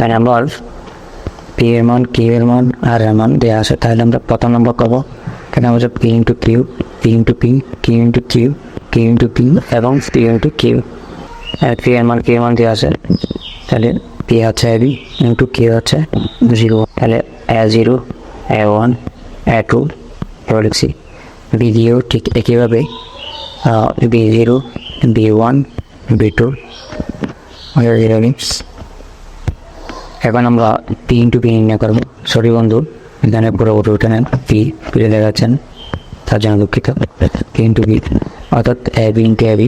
Number P এর মান Q এর মান, আর এর মান দেওয়া আছে। তাহলে আমরা প্রথম নম্বর করব এখানে হচ্ছে P into Q P into P Q into Q Q into P এবং পি ইন্টু কিউ। পি এর মান কিউ এর মান দেওয়া আছে। তাহলে পি হচ্ছে এ বি ইন্টু কিউ হচ্ছে জিরো। তাহলে A zero, A one, A two, এবার লিখছি। বি দিয়েও ঠিক একইভাবে B zero, B one, B two zero এখন আমরা পি ইন্টু পি নির্ণয় করব। সরি বন্ধু, এখানে পুরোপুরি উঠে উঠে নেন পি পিলে দেখাচ্ছেন? তার জন্য দুঃখিত। পি ইন্টু পি অর্থাৎ A B into A B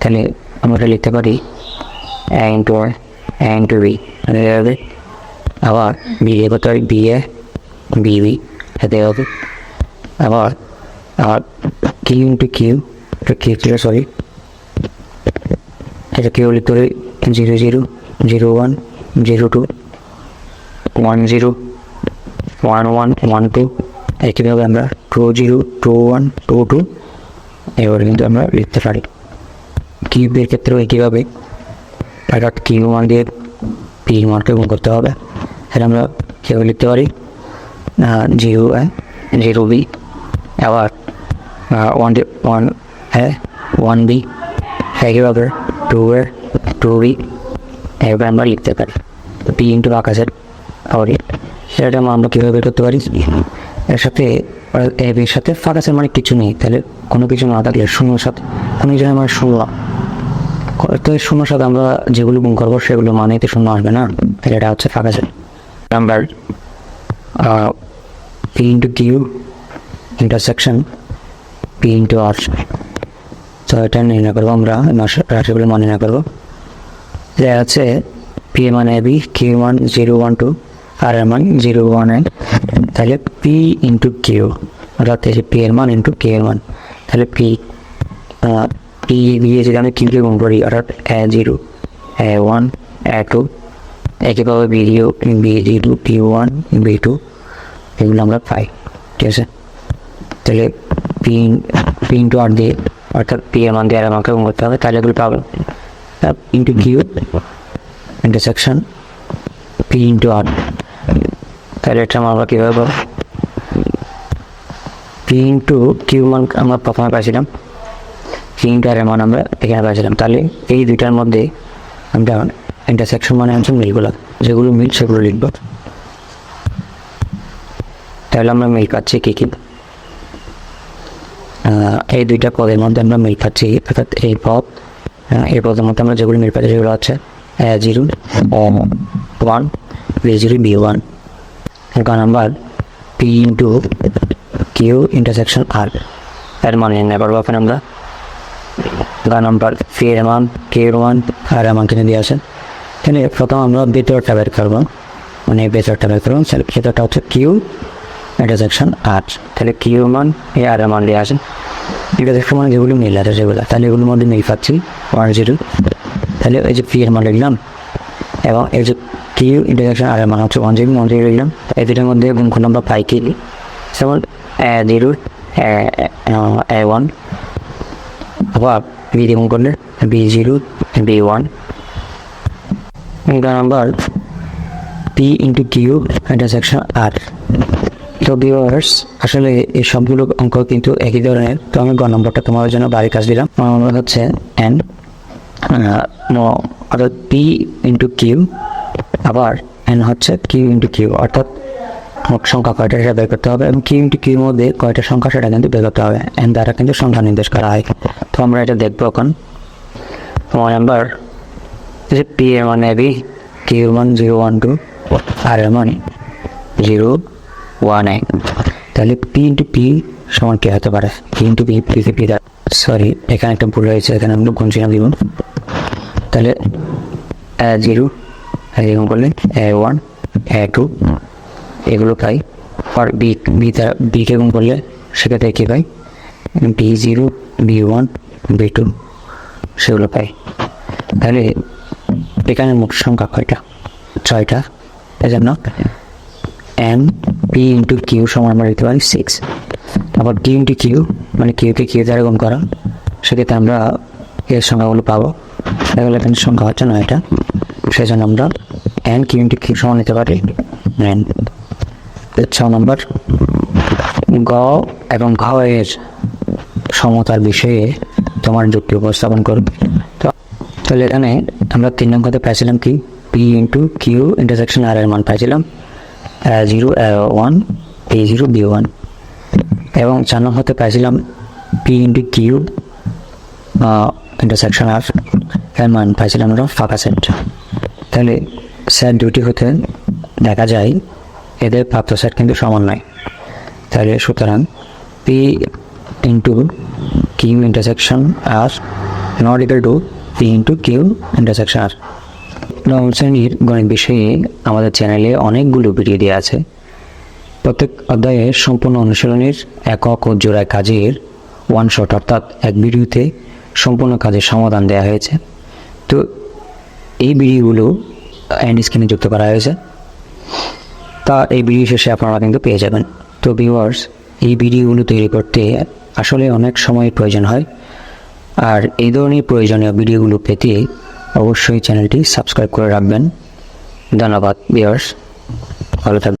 তাহলে আমরা লিখতে পারি A into A into B হবে, আবার বি এ করতে পারি বি এ বি বি এতে হবে, আবার আর কিউ ইন্টু কিউ এটা কিউ ছিল সরি এটা কিউ লিখতে পারি zero zero zero one zero two, one zero, one one one two, একইভাবে আমরা two zero, two one, two two, এবারে কিন্তু আমরা লিখতে পারি। কিউবের ক্ষেত্রেও একইভাবে, অর্থাৎ কিউ মান দিয়ে পি মানকে গুণ করতে হবে। তাহলে আমরা কেউ লিখতে পারি? জিরো এ, জিরো বি, আবার one one A, one B, একইভাবে টু এ, টু বি, এভাবে আমরা লিখতে পারি। পি ইন্টু আকাশের আবার সেটা আমরা কীভাবে বের করতে পারি? এর সাথে এ বির সাথে ফাঁকাসের মানে কিছু নেই। তাহলে কোনো কিছু না থাকলে শূন্যর সাথে কোনো কিছু মানে শূন্য। তো এই শূন্যর সাথে আমরা যেগুলো গুণ করব সেগুলো মানেই তো শূন্য আসবে না। তাহলে এটা হচ্ছে ফাঁকাসের number P into Q intersection P into R তো এটা নির্ণয় করব আমরা রাশিগুলো মান নির্ণয় করব। এটা আছে পি এর মান বি কিউ মান জিরো ওয়ান টু আর এর মান জিরো ওয়ান এ তাহলে পি ইন্টু কিউ অর্থাৎ পি এর মান ইন্টু কে এর মান, তাহলে পি পি দিয়ে যদি আমি কিউকে গুণ করি, অর্থাৎ A zero A one A two একইভাবে B zero B zero B one B two এগুলো আমরা পাই, ঠিক আছে? তাহলে পি পি ইন্টু আর দিয়ে, অর্থাৎ পি এর মান দিয়ে আর আমাকে করতে হবে, তাহলে এগুলো পাবেন into Q intersection P into R তাহলে এটা আমরা কীভাবে পাবো? পি ইন্টু কিউ মান আমরা প্রথমে পাইছিলাম পি ইন্টু আর মান আমরা এখানে পাইছিলাম। তাহলে এই দুইটার মধ্যে আমরা ইন্টারসেকশন মানে হচ্ছে মিলগুলো, যেগুলো মিল সেগুলো লিখব। তাহলে আমরা মিল পাচ্ছি কী কী? এই দুইটা পদের মধ্যে আমরা মিল পাচ্ছি, অর্থাৎ এই পদ এই পদের মধ্যে আমরা যেগুলো মিল পাচ্ছি সেগুলো হচ্ছে zero one zero B one গ number P into Q intersection R এর মান নির্ণয় করব আমরা। গ নাম্বার পি এর মান কে এর মান আর এর মান কিনে দিয়ে আসেন। এখানে প্রথম আমরা ভেতরটা বের করব। মানে ভেতরটা বের করব। ভেতরটা হচ্ছে কিউ ইন্টারসেকশন আর তাহলে কিউ মান এ আর মান দিয়ে আসেন। ইন্টারসেকশন মানে যেগুলো মিল আছে, সেগুলো। তাহলে এগুলোর মধ্যে মিল পাচ্ছি। ওয়ান জিরো তাহলে এই যে পি এর মান লিখলাম এবং এই যে কিউ ইন্টারসেকশন আর মান হচ্ছে ওয়ান জিরো ওয়ান জিরো লিখলাম। এই দুটোর মধ্যে গুণ আমরা পাই কি? যেমন জিরো এ ওয়ান আবার বি দিয়ে গুণ করলে B zero B one number P into Q intersection R তো ভিউয়ার্স আসলে এই সবগুলো অঙ্ক কিন্তু একই ধরনের। তো আমি গ নম্বরটা তোমাদের জন্য বাড়ির কাজ দিলাম। আমার নম্বর হচ্ছে এন অর্থাৎ পি ইন্টু কিউ আবার এন হচ্ছে কিউ ইন্টু কিউ অর্থাৎ মোট সংখ্যা কয়টা সেটা বের করতে হবে এবং কিউ ইন্টু কিউর মধ্যে কয়টা সংখ্যা সেটা কিন্তু বের করতে হবে। এন দ্বারা কিন্তু সংখ্যা নির্দেশ করা হয়। তো আমরা এটা দেখব এখন। তোমার নাম্বার যে পি এর মান এবি কিউ মান জিরো ওয়ান টু আর এর মান জিরো ওয়ান এক তাহলে পি ইন্টু পি সমান কে হতে পারে। P into P P sorry এখানে একটা ভুল হয়েছে, এখানে আমি গুণ দিব তাহলে জিরো এরকম করলে ওয়ান টু, এগুলো পাই। আর বি বি দ্বারা বিকে গুণ করলে সেক্ষেত্রে কী পাই? B zero, B one, B two, সেগুলো পাই। তাহলে এখানে মোট সংখ্যা কয়টা? ছয়টা। এই জন্য এম পি ইন্টু কিউ সমান আমরা লিখতে পারি সিক্স আবার কিউ ইন্টু কিউ মানে কিউকে কিউ দ্বারা গুণ করা। সেক্ষেত্রে আমরা এর সংখ্যাগুলো পাবো। এখানে সংখ্যা হচ্ছে নয়টা। সেই জন্য আমরা এন কিউ ইন্টু কিউ সমান নিতে পারি। এন ছ নম্বর। গ এবং ঘ এর সমতার বিষয়ে তোমার যুক্তি উপস্থাপন করবে তো তাহলে এখানে আমরা তিন নম্বরতে পাইছিলাম কি? P into Q intersection R এর মান পাইছিলাম। Zero one P zero B one এবং চার নম্বরতে পাইছিলাম P into Q intersection R এর মান পাইছিলাম আমরা ফাঁকা সেট তাহলে সেট দুটি হতে দেখা যায়, এদের প্রাপ্ত সেট কিন্তু সমান নয়। তাহলে সুতরাং P into Q intersection R not equal to P into Q intersection R নবম শ্রেণির গণিত বিষয়ে আমাদের চ্যানেলে অনেকগুলো ভিডিও দেওয়া আছে। প্রত্যেক অধ্যায়ে সম্পূর্ণ অনুশীলনের একক ও জোড়ায় কাজের ওয়ান শট অর্থাৎ এক ভিডিওতে সম্পূর্ণ কাজের সমাধান দেওয়া হয়েছে। তো এই ভিডিওগুলো এন্ড স্ক্রিনে যুক্ত করা হয়েছে। তা এই ভিডিও শেষে আপনারা কিন্তু পেয়ে যাবেন। তো ভিউয়ার্স এই ভিডিওগুলো তৈরি করতে আসলে অনেক সময় প্রয়োজন হয়। আর এই ধরনের প্রয়োজনীয় ভিডিওগুলো পেতে অবশ্যই চ্যানেলটি সাবস্ক্রাইব করে রাখবেন। ধন্যবাদ ভিউয়ার্স ভালো থাকবেন।